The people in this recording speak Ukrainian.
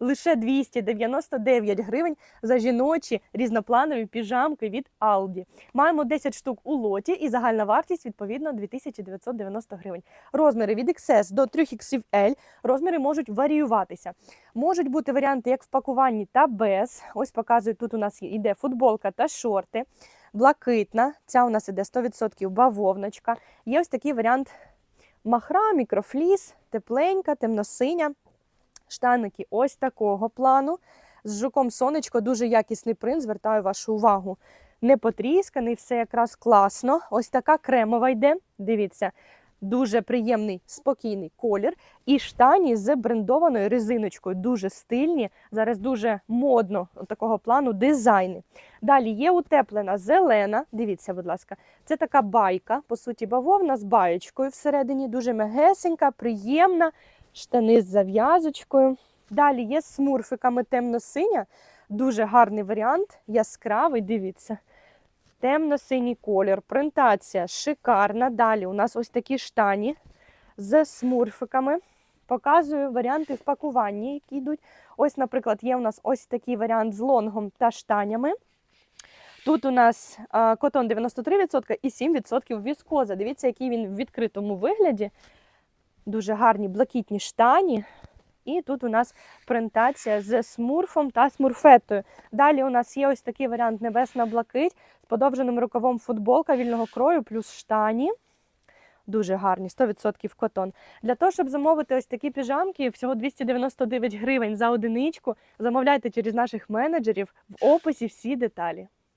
лише 299 гривень за жіночі різнопланові піжамки від Aldi. Маємо 10 штук у лоті і загальна вартість відповідно 2990 гривень. Розміри від XS до 3XL. Розміри можуть варіюватися. Можуть бути варіанти як в пакуванні та без. Ось показую, тут у нас йде футболка та шорти. Блакитна, ця у нас іде 100% бавовночка. Є ось такий варіант махра, мікрофліс, тепленька, темносиня. Штаники ось такого плану. З жуком сонечко, дуже якісний принт, звертаю вашу увагу. Не потрісканий, все якраз класно. Ось така кремова йде. Дивіться, дуже приємний, спокійний колір. І штані з брендованою резиночкою. Дуже стильні. Зараз дуже модно такого плану дизайни. Далі є утеплена зелена. Дивіться, будь ласка, це така байка, по суті, бавовна з баєчкою всередині, дуже мегесенька, приємна. Штани з зав'язочкою. Далі є з смурфиками темно-синя. Дуже гарний варіант, яскравий, дивіться. Темно-синій колір, принтація шикарна. Далі у нас ось такі штані з смурфиками. Показую варіанти в пакуванні, які йдуть. Ось, наприклад, є у нас ось такий варіант з лонгом та штанями. Тут у нас котон 93% і 7% віскоза. Дивіться, який він в відкритому вигляді. Дуже гарні блакитні штані. І тут у нас принтація з смурфом та смурфетою. Далі у нас є ось такий варіант небесна блакить з подовженим рукавом футболка вільного крою плюс штані. Дуже гарні, 100% котон. Для того, щоб замовити ось такі піжамки, всього 299 гривень за одиничку. Замовляйте через наших менеджерів в описі всі деталі.